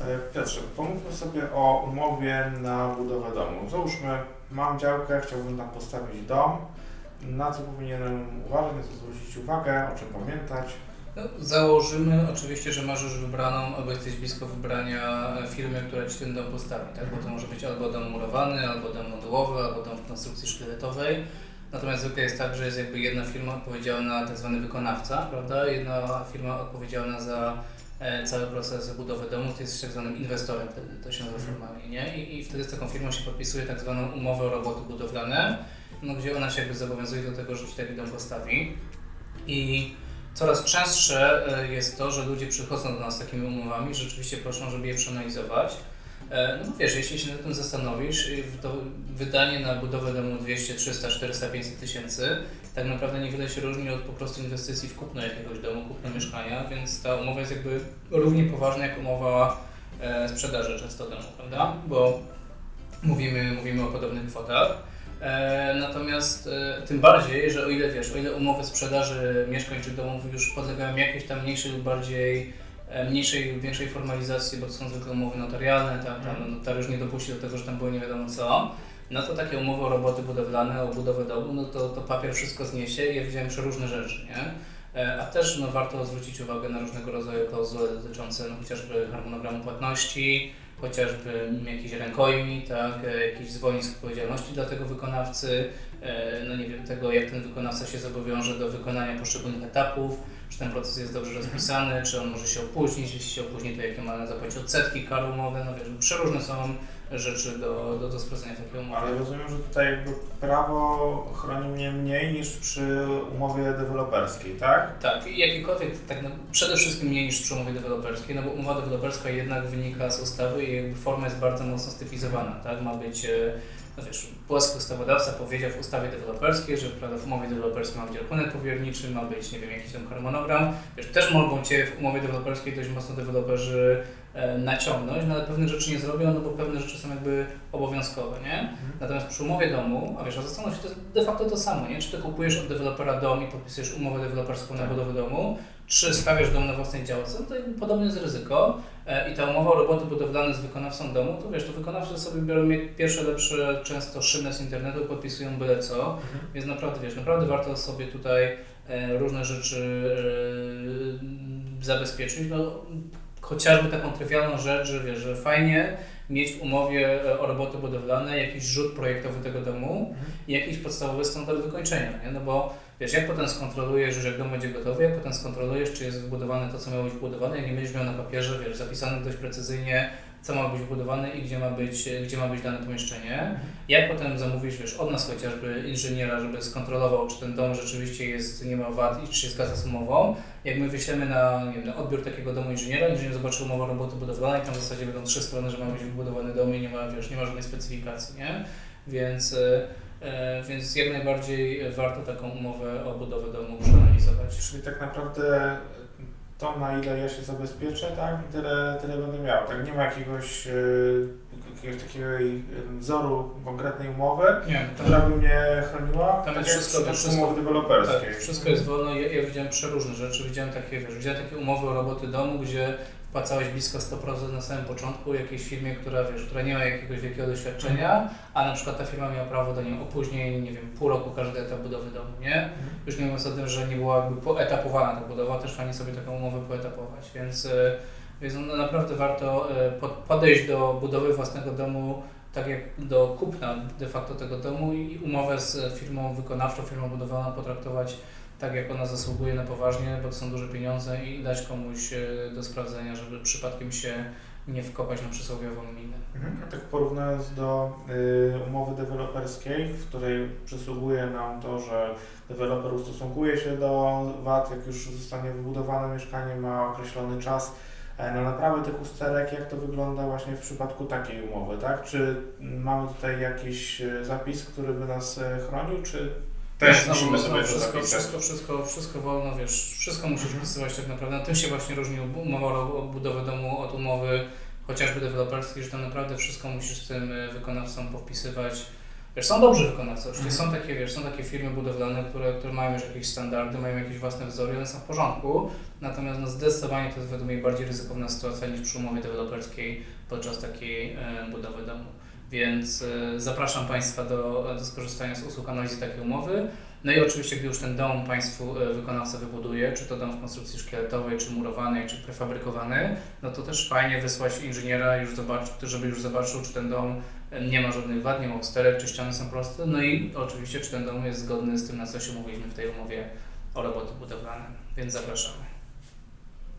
E, Piotrze, pomówmy sobie o umowie na budowę domu. Załóżmy, mam działkę, chciałbym tam postawić dom. Na co powinienem uważać, na co zwrócić uwagę, o czym pamiętać? No, założymy oczywiście, że masz już wybraną, albo jesteś blisko wybrania e, firmy, która Ci ten dom postawi, tak? Bo to może być albo dom murowany, albo dom modułowy, albo dom w konstrukcji szkieletowej. Natomiast zwykle jest tak, że jest jakby jedna firma odpowiedzialna, tak zwany wykonawca, prawda? Jedna firma odpowiedzialna za cały proces budowy domu, ty jesteś tak zwanym inwestorem, wtedy to się nazywa formalnie, nie? I, I wtedy z taką firmą się podpisuje tak zwaną umowę o roboty budowlane, no, gdzie ona się jakby zobowiązuje do tego, że Ci taki dom postawi. I Coraz częstsze e, jest to, że ludzie przychodzą do nas z takimi umowami, rzeczywiście proszą, żeby je przeanalizować. E, No wiesz, jeśli się nad tym zastanowisz, y, to wydanie na budowę domu 200, 300, 400, 500 tysięcy tak naprawdę niewiele się różni od po prostu inwestycji w kupno jakiegoś domu, kupno mieszkania, więc ta umowa jest jakby równie poważna jak umowa e, sprzedaży często domu, prawda? Bo mówimy, mówimy o podobnych kwotach. E, natomiast tym bardziej, że o ile wiesz, o ile umowy sprzedaży mieszkań czy domów już podlegają jakiejś tam mniejszej lub bardziej mniejszej lub większej formalizacji, bo to są zwykle umowy notarialne, tam, tam notariusz nie dopuści do tego, że tam było nie wiadomo co, no to takie umowy o roboty budowlane, o budowę domu, no to, to papier wszystko zniesie i ja widziałem przeróżne rzeczy, nie? E, A też no, warto zwrócić uwagę na różnego rodzaju klauzule dotyczące no, chociażby harmonogramu płatności, chociażby jakiś rękojmi, tak, e, jakiś zwolnień z odpowiedzialności dla tego wykonawcy, e, no nie wiem, tego jak ten wykonawca się zobowiąże do wykonania poszczególnych etapów, czy ten proces jest dobrze rozpisany, czy on może się opóźnić, jeśli się opóźni, to jakie ma zapłacić odsetki, kary umowy, no wiesz, przeróżne są rzeczy do, do, do sprawdzenia takiej umowy. Ale rozumiem, że tutaj jakby prawo chroni mnie mniej niż przy umowie deweloperskiej, tak? Tak, i jakiekolwiek, tak no, przede wszystkim mniej niż przy umowie deweloperskiej, no bo umowa deweloperska jednak wynika z ustawy i jakby forma jest bardzo mocno stypizowana, tak? Ma być, e, no wiesz, polski ustawodawca powiedział w ustawie deweloperskiej, że prawda, w umowie deweloperskiej ma być rachunek powierniczy, ma być, nie wiem, jakiś tam harmonogram. Wiesz, też mogą Cię w umowie deweloperskiej dość mocno deweloperzy e, naciągnąć, no ale pewnych rzeczy nie zrobią, no bo pewne rzeczy są jakby obowiązkowe, nie? Natomiast przy umowie domu, a wiesz, a zastanów się, to jest de facto to samo, nie? Czy ty kupujesz od dewelopera dom i podpisujesz umowę deweloperską na Tak. budowę domu, czy stawiasz dom na własnej działce, to jakby podobne jest ryzyko. E, I ta umowa o roboty budowlane z wykonawcą domu, to wiesz, to wykonawcy sobie biorą pierwsze lepsze, często szybne z internetu, podpisują byle co, więc naprawdę, wiesz, naprawdę warto sobie tutaj e, różne rzeczy e, zabezpieczyć, no chociażby taką trywialną rzecz, że wiesz, że fajnie mieć w umowie e, o roboty budowlane jakiś rzut projektowy tego domu i jakiś podstawowy standard wykończenia, nie? No bo wiesz, jak potem skontrolujesz, że dom będzie gotowy, jak potem skontrolujesz, czy jest wbudowane to, co miało być wbudowane, jak nie będziesz miał na papierze, wiesz, zapisane dość precyzyjnie, co ma być wbudowane i gdzie ma być, gdzie ma być dane pomieszczenie. Jak potem zamówisz, wiesz, od nas chociażby inżyniera, żeby skontrolował, czy ten dom rzeczywiście jest, nie ma wad i czy się zgadza z umową. Jak my wyślemy na, nie wiem, na odbiór takiego domu inżyniera, inżynier zobaczy umowę roboty budowlanej, tam w zasadzie będą trzy strony, że ma być wybudowany dom i nie ma, wiesz, nie ma żadnej specyfikacji, nie? Więc, e, e, więc jak najbardziej warto taką umowę o budowę domu przeanalizować. Czyli tak naprawdę to, na ile ja się zabezpieczę, tak, tyle, tyle będę miał. Tak, nie ma jakiegoś, y, jakiegoś takiego y, wzoru konkretnej umowy, Nie, która by mnie chroniła, Tam tak jest wszystko, przypadku wszystko- umowy deweloperskiej. Tak, wszystko jest wolno. Ja, ja widziałem przeróżne rzeczy. Widziałem takie, wiesz, widziałem takie umowy o roboty domu, gdzie wpłacałeś blisko 100% na samym początku jakiejś firmie, która, wiesz, która nie ma jakiegoś wielkiego doświadczenia, a na przykład ta firma miała prawo do niej opóźnień, nie wiem, pół roku każdy etap budowy domu, nie? Już nie mówiąc o tym, że nie była jakby poetapowana ta budowa, też fajnie sobie taką umowę poetapować, więc, e, więc no, naprawdę warto e, pod- podejść do budowy własnego domu tak jak do kupna de facto tego domu i umowę z firmą wykonawczą, firmą budowlaną potraktować tak, jak ona zasługuje na poważnie, bo to są duże pieniądze i dać komuś e, do sprawdzenia, żeby przypadkiem się nie wkopać na przysłowiową minę. Mhm. A tak porównując do y, umowy deweloperskiej, w której przysługuje nam to, że deweloper ustosunkuje się do VAT, jak już zostanie wybudowane mieszkanie, ma określony czas e, na naprawę tych usterek, jak to wygląda właśnie w przypadku takiej umowy, tak? Czy mamy tutaj jakiś e, zapis, który by nas chronił, czy też musimy sobie wszystko, zapisać? wszystko, wszystko, wszystko wolno, wiesz, wszystko musisz wpisywać tak naprawdę. Na tym się właśnie różni umowa o budowę domu od umowy chociażby deweloperskiej, że tam naprawdę wszystko musisz z tym e, wykonawcą powpisywać. Wiesz, są dobrzy wykonawcy, oczywiście Mhm. są takie, wiesz, są takie firmy budowlane, które, które mają już jakieś standardy, mają jakieś własne wzory, one są w porządku, natomiast no, zdecydowanie to jest według mnie bardziej ryzykowna sytuacja niż przy umowie deweloperskiej podczas takiej e, budowy domu. Więc e, zapraszam Państwa do, do skorzystania z usług analizy takiej umowy. No i oczywiście, gdy już ten dom Państwu e, wykonawca wybuduje, czy to dom w konstrukcji szkieletowej, czy murowanej, czy prefabrykowany, no to też fajnie wysłać inżyniera, już zobacz, żeby już zobaczył, czy ten dom e, nie ma żadnych wad, nie ma usterek, czy ściany są proste, no i oczywiście, czy ten dom jest zgodny z tym, na co się umówiliśmy w tej umowie o roboty budowlane. Więc zapraszamy.